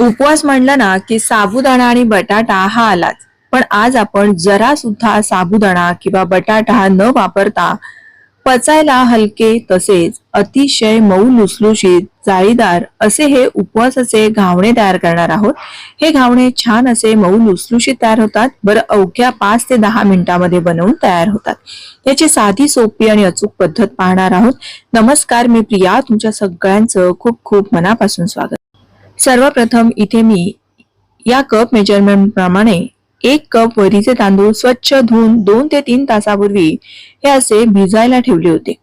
उपवास म्हणला ना की साबुदाणा आणि बटाटा हा आलाच. पण आज आपण जरा सुद्धा साबुदाणा किंवा बटाटा न वापरता पचायला हलके तसेच अतिशय मऊ लुसलुशीत जाळीदार असे हे उपवासाचे घावणे तयार करणार आहोत. हे घावणे छान असे मऊ लुसलुशीत तयार होतात. बरं अवघ्या पाच ते दहा मिनिटांमध्ये बनवून तयार होतात. याची साधी सोपी आणि अचूक पद्धत पाहणार आहोत. नमस्कार मी प्रिया. तुमच्या सगळ्यांचं खूप खूप मनापासून स्वागत. सर्वप्रथम इथे मी या कप मेजरमेंट प्रमाणे एक कप वरीचे तांदूळ स्वच्छ धुवून दोन ते तीन तासापूर्वी हे असे भिजायला ठेवले होते.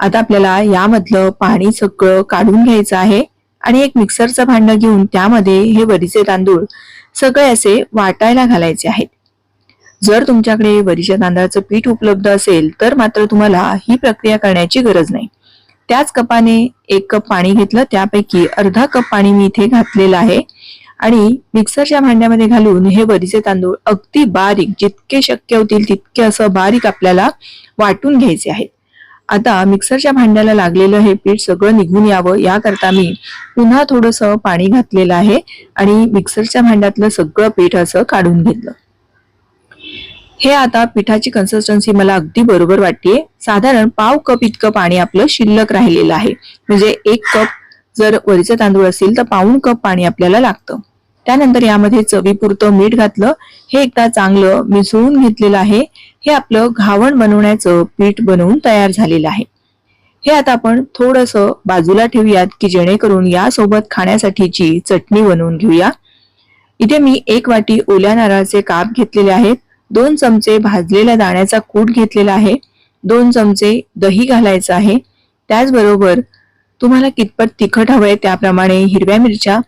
आता आपल्याला यामधलं पाणी सगळं काढून घ्यायचं आहे आणि एक मिक्सरचं भांडं घेऊन त्यामध्ये हे वरीचे तांदूळ सगळे असे वाटायला घालायचे आहेत. जर तुमच्याकडे वरीच्या तांदळाचं पीठ उपलब्ध असेल तर मात्र तुम्हाला ही प्रक्रिया करण्याची गरज नाही. त्याच कपाने एक कप पाणी घेतलं. त्यापैकी अर्धा कप पाणी मी इथे घातलेलं आहे. आणि मिक्सरच्या भांड्यामध्ये घालून हे वरीचे तांदूळ अगदी बारीक जितके शक्य होतील तितके असं बारीक आपल्याला वाटून घ्यायचे आहेत आता मिक्सरच्या भांड्याला लागलेलं हे पीठ सगळं निघून यावं. याकरता मी पुन्हा थोडस पाणी घातलेलं आहे. आणि मिक्सरच्या भांड्यातलं सगळं पीठ असं काढून घेतलं. हे आता पिठाची कन्सिस्टन्सी मला अगदी बरोबर वाटते साधारण पाव कप इतकं पाणी आपलं शिल्लक राहिलेलं आहे. म्हणजे एक कप जर वरीचं तांदूळ असेल तर पाऊण कप पाणी आपल्याला लागतं. त्यानंतर यामध्ये चवीपुरतं मीठ घातलं. हे एकदा चांगलं मिसळून घेतलेलं आहे. हे आपलं घावण बनवण्याचं पीठ बनवून तयार झालेलं आहे. हे आता आपण थोडस बाजूला ठेवूयात की जेणेकरून यासोबत खाण्यासाठीची चटणी बनवून घेऊया. इथे मी एक वाटी ओल्या नारळाचे काप घेतलेले आहेत. दोन चमचे भाजलेल्या दाण्याचा कूट घेतलेला आहे. दोन चमचे दही घालायचं आहे. त्याचबरोबर तुम्हाला कितपत तिखट हवंय त्याप्रमाणे हिरव्या मिरच्या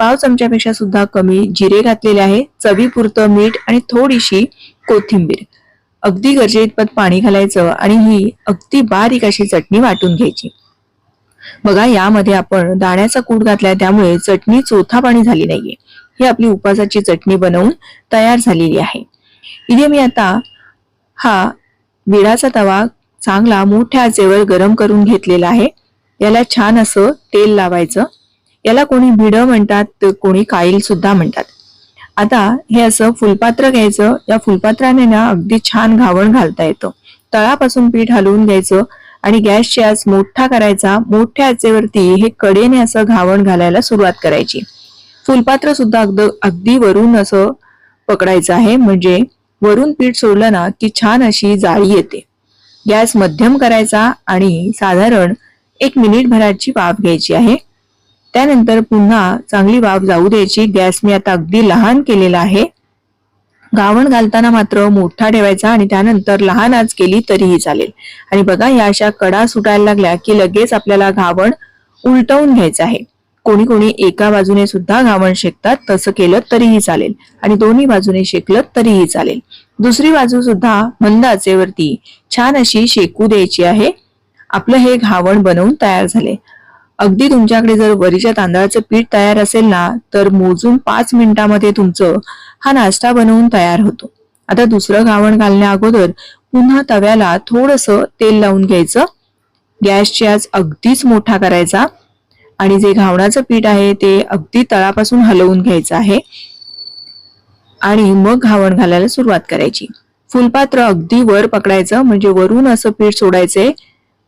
पाव चमच्यापेक्षा सुद्धा कमी जिरे घातलेले आहे चवीपुरतं मीठ आणि थोडीशी कोथिंबीर. अगदी गरजेइतपत पाणी घालायचं आणि ही अगदी बारीक अशी चटणी वाटून घ्यायची. बघा यामध्ये आपण दाण्याचा कूट घातलाय त्यामुळे चटणी चोथा पाणी झाली नाहीये. ही आपली उपासाची चटणी बनवून तयार झालेली आहे. इथे मी आता हा विडाचा तवा चांगला मोठ्या आचेवर गरम करून घेतलेला आहे. याला छान असं तेल लावायचं. याला कोणी भिडं म्हणतात तर कोणी काईल सुद्धा म्हणतात. आता हे असं फुलपात्र घ्यायचं. या फुलपात्राने ना अगदी छान घावण घालता येतं. तळापासून पीठ हलवून घ्यायचं आणि गॅसची आज मोठा करायचा. मोठ्या आचेवरती हे कडेने असं घावण घालायला सुरुवात करायची. फुलपात्र सुद्धा अगद अगदी वरून असं पकडायचं आहे म्हणजे वरून पीठ सोडलं ना की छान अशी जाळी येते. गॅस मध्यम करायचा आणि साधारण एक मिनिट भराची वाफ घ्यायची आहे. त्यानंतर पुन्हा चांगली वाफ जाऊ द्यायची. गॅस मी आता अगदी लहान केलेला आहे. गावण घालताना मात्र मोठा ठेवायचा आणि त्यानंतर लहान आज केली तरीही चालेल. आणि बघा या अशा कडा सुटायला लागल्या की लगेच आपल्याला घावण उलटवून घ्यायचं आहे. कोणी कोणी एका बाजूने सुद्धा घावण शेकतात तसं केलं तरीही चालेल. आणि दोन्ही बाजूने शेकलं तरीही चालेल. दुसरी बाजू सुद्धा मंद आचेवरती छान अशी शेकू द्यायची आहे. आपलं हे घावण बनवून तयार झाले. अगदी तुमच्याकडे जर वरीच्या तांदळाचं पीठ तयार असेल ना तर मोजून पाच मिनिटामध्ये तुमचं हा नाश्ता बनवून तयार होतो. आता दुसरं घावण घालण्या अगोदर पुन्हा तव्याला थोडस तेल लावून घ्यायचं. गॅसची आज अगदीच मोठा करायचा. आणि जे घावणाचं पीठ आहे ते अगदी तळापासून हलवून घ्यायचं आहे. आणि मग घावण घालायला सुरुवात करायची. फुलपात्र अगदी वर पकडायचं म्हणजे वरून असं पीठ सोडायचंय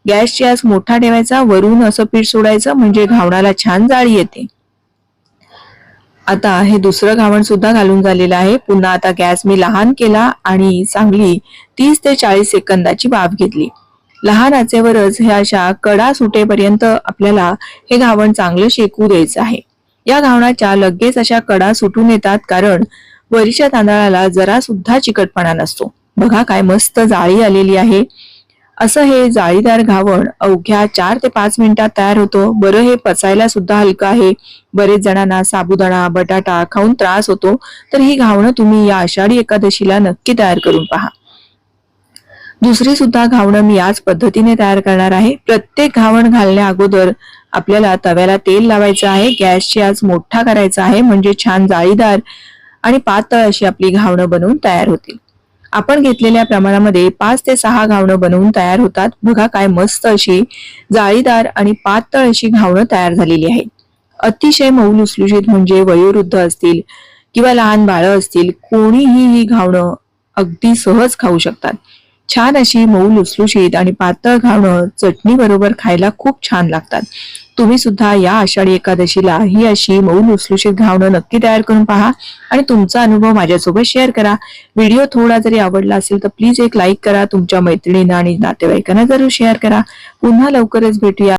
गॅसची आज मोठा ठेवायचा वरून असं पीठ सोडायचं म्हणजे घावणाला छान जाळी येते. आता हे दुसरं घावण सुद्धा घालून झालेलं आहे. पुन्हा आता गॅस मी लहान केला आणि चांगली तीस ते चाळीस सेकंदाची वाफ घेतली. लहान आचेवरच ह्या अशा कडा सुटेपर्यंत आपल्याला हे घावण चांगलं शेकू द्यायचं आहे. या घावणाच्या लगेच अशा कडा सुटून येतात कारण वरीच्या तांदळाला जरा सुद्धा चिकटपणा नसतो. बघा काय मस्त जाळी आलेली आहे. असं हे जाळीदार घावण अवघ्या चार ते पाच मिनिटात तयार होतो. बरं हे पचायला सुद्धा हलकं आहे. बरेच जणांना साबुदाणा बटाटा खाऊन त्रास होतो. तर ही घावणं तुम्ही या आषाढी एकादशीला नक्की तयार करून पहा. दुसरी सुद्धा घावणं मी याच पद्धतीने तयार करणार आहे. प्रत्येक घावण घालण्या अगोदर आपल्याला तव्याला तेल लावायचं आहे. गॅसची आज मोठा करायचा आहे म्हणजे छान जाळीदार आणि पातळ अशी आपली घावणं बनवून तयार होतील. आपण घेतलेल्या प्रमाणामध्ये पाच ते सहा घावणं बनवून तयार होतात. बघा काय मस्त अशी जाळीदार आणि पातळ अशी घावणं तयार झालेली आहेत. अतिशय मऊ लुसलुशीत म्हणजे वयोवृद्ध असतील किंवा लहान बाळं असतील कोणीही ही घावणं अगदी सहज खाऊ शकतात. छान अशी मऊ लुसलुशीत आणि पातळ घावणं चटणी बरोबर खायला खूप छान लागतात. तुम्ही सुद्धा या आषाढी एकादशीला ही अशी मऊ लुसलुशीत घावणं नक्की तयार करून पहा आणि तुमचा अनुभव माझ्यासोबत शेअर करा. व्हिडिओ थोडा जरी आवडला असेल तर प्लीज एक लाईक करा. तुमच्या मैत्रिणींना आणि नातेवाईकांना जरूर शेअर करा. पुन्हा लवकरच भेटूया.